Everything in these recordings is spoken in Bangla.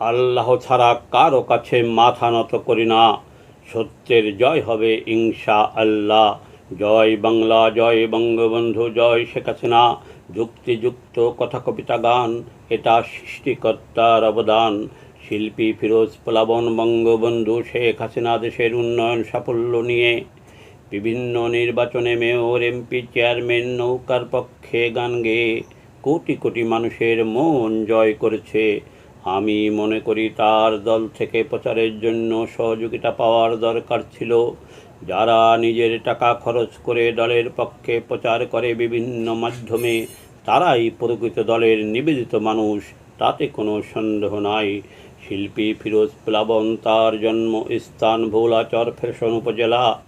আল্লাহ ছাড়া কারও কাছে মাথা নত করি না। সত্যের জয় হবে ইনশা আল্লাহ জয় বাংলা, জয় বঙ্গবন্ধু, জয় শেখ হাসিনা। যুক্তিযুক্ত কথা কবিতা গান, এটা সৃষ্টিকর্তার অবদান। শিল্পী ফিরোজ প্লাবন বঙ্গবন্ধু শেখ হাসিনা দেশের উন্নয়ন সাফল্য নিয়ে। বিভিন্ন নির্বাচনে মেয়র, এমপি, চেয়ারম্যান নৌকার পক্ষে গান গেয়ে কোটি কোটি মানুষের মন জয় করেছে। আমি মনে করি তার দল থেকে প্রচারের জন্য সহযোগিতা পাওয়ার দরকার ছিল। যারা নিজের টাকা খরচ করে দলের পক্ষে প্রচার করে বিভিন্ন মাধ্যমে, তারাই প্রকৃত দলের নিবেদিত মানুষ। তাতে কোনো সন্দেহ নাই। শিল্পী ফিরোজ প্লাবন তার জন্মস্থান ভোলাচর ফ্যাশন উপজেলা।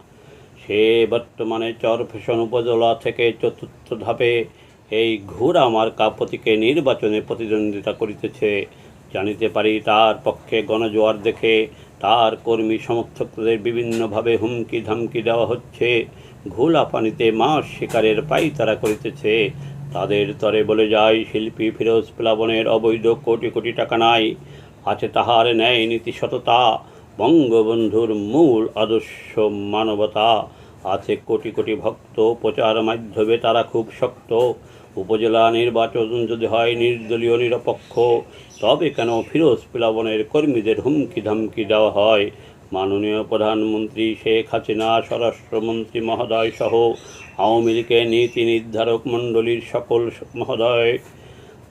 সে বর্তমানে চর চরফেশন উপজেলা থেকে চতুর্থ ধাপে এই ঘোড়া মার্কা প্রতীকে নির্বাচনে প্রতিদ্বন্দ্বিতা করিতেছে। জানিতে পারি তার পক্ষে গণজোয়ার দেখে তার কর্মী সমর্থকদের বিভিন্নভাবে হুমকি ধামকি দেওয়া হচ্ছে। ঘোলা পানিতে মাছ শিকারের পাইতারা করিতেছে। তাদের তরে বলে যায়, শিল্পী ফিরোজ প্লাবনের অবৈধ কোটি কোটি টাকা নাই। আছে তাহার ন্যায় নীতি সততা, বঙ্গবন্ধুর মূল আদর্শ মানবতা। আছে কোটি কোটি ভক্ত, প্রচার মাধ্যমে তারা খুব শক্ত। উপজেলা নির্বাচন যদি হয় নির্দলীয় নিরপেক্ষ, তবে কেন ফিরোজ প্লাবনের কর্মীদের হুমকি ধামকি দেওয়া হয়? মাননীয় প্রধানমন্ত্রী শেখ হাসিনা, স্বরাষ্ট্রমন্ত্রী মহোদয় সহ আওয়ামী লীগের নীতি নির্ধারক মণ্ডলীর সকল মহোদয়,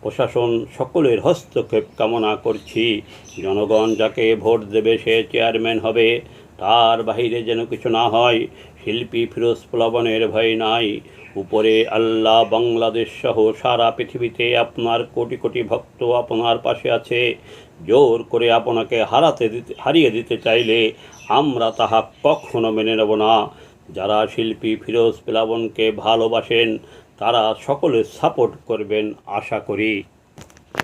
প্রশাসন সকলের হস্তক্ষেপ কামনা করছি। জনগণ যাকে ভোট দেবে সে চেয়ারম্যান হবে। তার বাহিরে যেন কিছু না হয়, শিল্পী ফিরোজ প্লাবনের ভয় নাই। উপরে আল্লাহ বাংলাদেশ সহ সারা পৃথিবীতে আপনার কোটি কোটি ভক্ত আপনার পাশে আছে। জোর করে আপনাকে হারাতে দিতে, হারিয়ে দিতে চাইলে আমরা তাহা কখনো মেনে নেব না। যারা শিল্পী ফিরোজ প্লাবনকে ভালোবাসেন, তারা সকলে সাপোর্ট করবেন, আশা করি।